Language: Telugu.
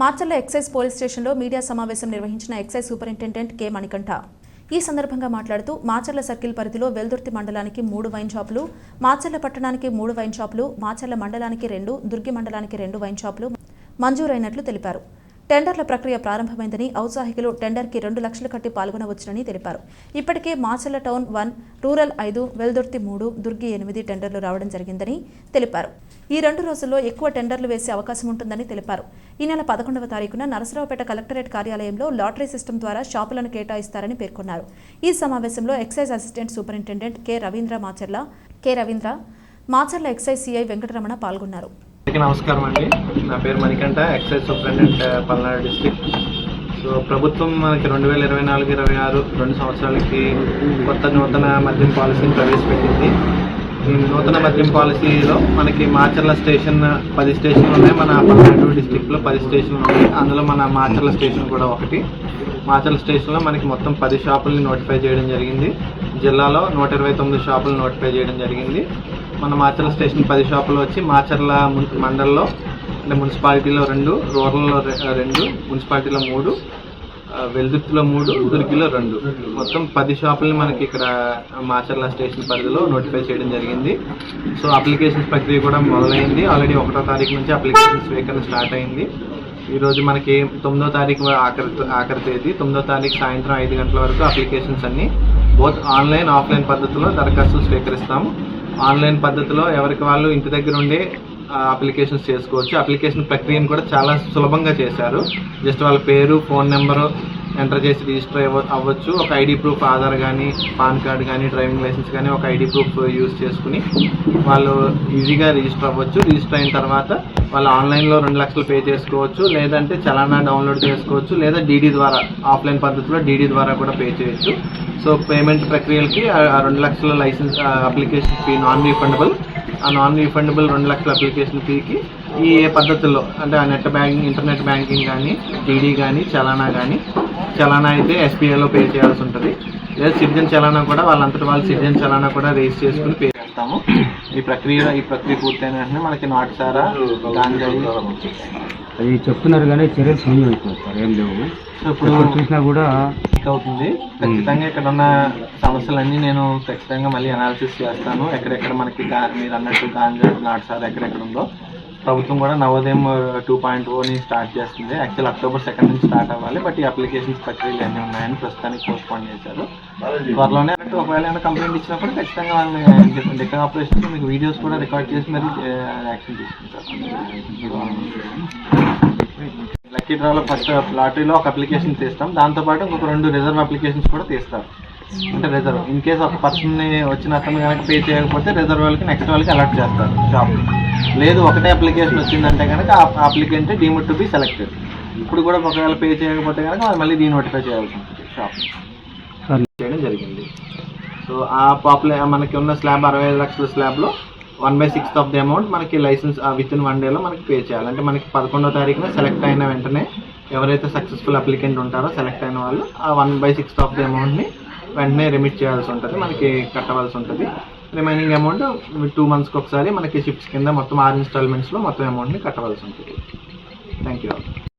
మార్చర్ల ఎక్సైజ్ పోలీస్ స్టేషన్లో మీడియా సమావేశం నిర్వహించిన ఎక్సైజ్ సూపరింటెండెంట్ కె మణికంఠ. ఈ సందర్భంగా మాట్లాడుతూ మాచర్ల సర్కిల్ పరిధిలో వెల్దుర్తి మండలానికి మూడు వైన్ షాపులు మాచర్ల పట్టణానికి మూడు వైన్ షాపులు మాచర్ల మండలానికి రెండు దుర్గి మండలానికి రెండు వైన్ షాపులు మంజూరైనట్లు తెలిపారు. టెండర్ల ప్రక్రియ ప్రారంభమైందని ఔత్సాహికులు టెండర్కి రెండు లక్షలు కట్టి పాల్గొనవచ్చునని తెలిపారు. ఇప్పటికే మాచర్ల టౌన్ వన్ రూరల్ ఐదు వెల్దుర్తి మూడు దుర్గి ఎనిమిది టెండర్లు రావడం జరిగిందని తెలిపారు. ఈ రెండు రోజుల్లో ఎక్కువ టెండర్లు వేసే అవకాశం ఉంటుందని తెలిపారు. ఈ నెల పదకొండవ తారీఖున నరసరావుపేట కలెక్టరేట్ కార్యాలయంలో లాటరీ సిస్టమ్ ద్వారా షాపులను కేటాయిస్తారని పేర్కొన్నారు. ఈ సమావేశంలో excise assistant superintendent K Ravindra Macherla K Ravindra Macherla excise CI Venkataramana పాల్గొన్నారు. అందరికీ నమస్కారం అండి. నా పేరు Manikanta excise superintendent Palnadu district so ప్రభుత్వం మనకి రెండు వేల ఇరవై నాలుగు ఇరవై ఆరు రెండు సంవత్సరాలకి కొత్త నూతన మద్యం పాలసీని ప్రవేశపెట్టింది. ఈ నూతన మద్యం పాలసీలో మనకి మాచర్ల స్టేషన్ పది స్టేషన్లు ఉన్నాయి. మన పల్నాడు డిస్ట్రిక్ట్లో పది స్టేషన్లు ఉన్నాయి. అందులో మన మాచర్ల స్టేషన్ కూడా ఒకటి. మాచర్ల స్టేషన్లో మనకి మొత్తం పది షాపుల్ని నోటిఫై చేయడం జరిగింది. జిల్లాలో నూట ఇరవై తొమ్మిది షాపులు నోటిఫై చేయడం జరిగింది. మన మాచర్ల స్టేషన్ పది షాపులు వచ్చి మాచర్ల మండల్లో అంటే మున్సిపాలిటీలో రెండు రూరల్లో రెండు మున్సిపాలిటీలో మూడు వెల్దుర్తిలో మూడు దుర్గిలో రెండు. మొత్తం పది షాపుల్ని మనకి ఇక్కడ మాచర్ల స్టేషన్ పరిధిలో నోటిఫై చేయడం జరిగింది. సో అప్లికేషన్స్ ప్రక్రియ కూడా మొదలైంది. ఆల్రెడీ ఒకటో తారీఖు నుంచి అప్లికేషన్ స్వీకరణ స్టార్ట్ అయింది. ఈరోజు మనకి తొమ్మిదో తారీఖు ఆఖరి ఆఖరి తేదీ. తొమ్మిదో తారీఖు సాయంత్రం ఐదు గంటల వరకు అప్లికేషన్స్ అన్నీ బోత్ ఆన్లైన్ ఆఫ్లైన్ పద్ధతిలో దరఖాస్తులు స్వీకరిస్తాము. ఆన్లైన్ పద్ధతిలో ఎవరికి వాళ్ళు ఇంటి దగ్గర ఉండి అప్లికేషన్స్ చేసుకోవచ్చు. అప్లికేషన్ ప్రక్రియను కూడా చాలా సులభంగా చేశారు. జస్ట్ వాళ్ళ పేరు ఫోన్ నెంబరు ఎంటర్ చేసి రిజిస్టర్ అవ్వ అవ్వచ్చు. ఒక ఐడి ప్రూఫ్ ఆధార్ కానీ పాన్ కార్డ్ కానీ డ్రైవింగ్ లైసెన్స్ కానీ ఒక ఐడి ప్రూఫ్ యూజ్ చేసుకుని వాళ్ళు ఈజీగా రిజిస్టర్ అవ్వచ్చు. రిజిస్టర్ అయిన తర్వాత వాళ్ళు ఆన్లైన్లో రెండు లక్షలు పే చేసుకోవచ్చు. లేదంటే చలానా డౌన్లోడ్ చేసుకోవచ్చు. లేదా డీడీ ద్వారా ఆఫ్లైన్ పద్ధతిలో డీడీ ద్వారా కూడా పే చేయొచ్చు. సో పేమెంట్ ప్రక్రియలకి ఆ రెండు లక్షల licence application fee non refundable ఆ నాన్ రీఫండబుల్ రెండు లక్షల అప్లికేషన్ ఫీకి ఈ ఏ పద్ధతుల్లో అంటే ఆ నెట్ బ్యాంకింగ్ ఇంటర్నెట్ బ్యాంకింగ్ కానీ డీడీ కానీ చలానా కానీ చలానా అయితే ఎస్బీఐలో పే చేయాల్సి ఉంటుంది. లేదా సిటిజన్ చలానా కూడా వాళ్ళంతటి వాళ్ళు సిటిజన్ చలానా కూడా రేస్ చేసుకుని పే చేస్తాము. ఈ ప్రక్రియ ఈ ప్రక్రియ పూర్తయిన వెంటనే మనకి నాటుసారా గాంజాయి. అది చెప్తున్నారు కానీ చర్యలు శూన్యం అయిపోతుంది సార్ ఏం లేవు. ఇప్పుడు చూసినా కూడా వర్క్ అవుతుంది ఖచ్చితంగా ఇక్కడ ఉన్న సమస్యలన్నీ నేను ఖచ్చితంగా మళ్ళీ అనాలిసిస్ చేస్తాను. ఎక్కడెక్కడ మనకి మీరు అన్నట్టు గాంజా నాటుసార్ ఎక్కడెక్కడ ఉందో ప్రభుత్వం కూడా నవోదయం టూ పాయింట్ ఓని స్టార్ట్ చేస్తుంది. యాక్చువల్ అక్టోబర్ సెకండ్ నుంచి స్టార్ట్ అవ్వాలి. బట్ ఈ అప్లికేషన్స్ ప్రక్రియలు అన్నీ ఉన్నాయని ప్రస్తుతానికి పోస్ట్ పోన్ చేశారు త్వరలోనే అంటే ఒకవేళ ఏమైనా కంప్లైంట్ ఇచ్చినప్పుడు ఖచ్చితంగా వాళ్ళని డెక్కన్ ఆపరేషన్ మీకు వీడియోస్ కూడా రికార్డ్ చేసి మరి యాక్షన్ తీసుకుంటారు. లక్కీ డ్రాలో ఫస్ట్ లాటరీలో ఒక అప్లికేషన్ తీస్తాం. దాంతోపాటు ఇంకొక రెండు రిజర్వ్ అప్లికేషన్స్ కూడా తీస్తారు. అంటే రిజర్వ్. ఇన్ కేస్ ఒక పర్సన్ వచ్చిన అతను కనుక పే చేయకపోతే రిజర్వ్ వాళ్ళకి నెక్స్ట్ వాళ్ళకి అలర్ట్ చేస్తారు షాప్. లేదు ఒకటే అప్లికేషన్ వచ్చిందంటే కనుక ఆ applicant deemed to be selected ఇప్పుడు కూడా ఒకవేళ పే చేయకపోతే కనుక వాళ్ళు మళ్ళీ డీ నోటిఫై చేయాల్సి ఉంటుంది షాప్. చేయడం జరిగింది. సో ఆ పాపులే మనకి ఉన్న స్లాబ్ అరవై ఐదు లక్షల స్లాబ్లో one by sixth of the amount మనకి లైసెన్స్ విత్ ఇన్ వన్ డేలో మనకి పే చేయాలి. అంటే మనకి పదకొండో తారీఖున సెలెక్ట్ అయిన వెంటనే ఎవరైతే సక్సెస్ఫుల్ అప్లికెంట్ ఉంటారో సెలెక్ట్ అయిన వాళ్ళు ఆ one by sixth of the అమౌంట్ని వెంటనే రిమిట్ చేయాల్సి ఉంటుంది. మనకి కట్టవలసి ఉంటుంది. రిమైనింగ్ అమౌంట్ టూ మంత్స్కి ఒకసారి మనకి షిఫ్ట్స్ కింద మొత్తం ఆరు ఇన్స్టాల్మెంట్స్లో మొత్తం అమౌంట్ని కట్టవలసి ఉంటుంది. Thank you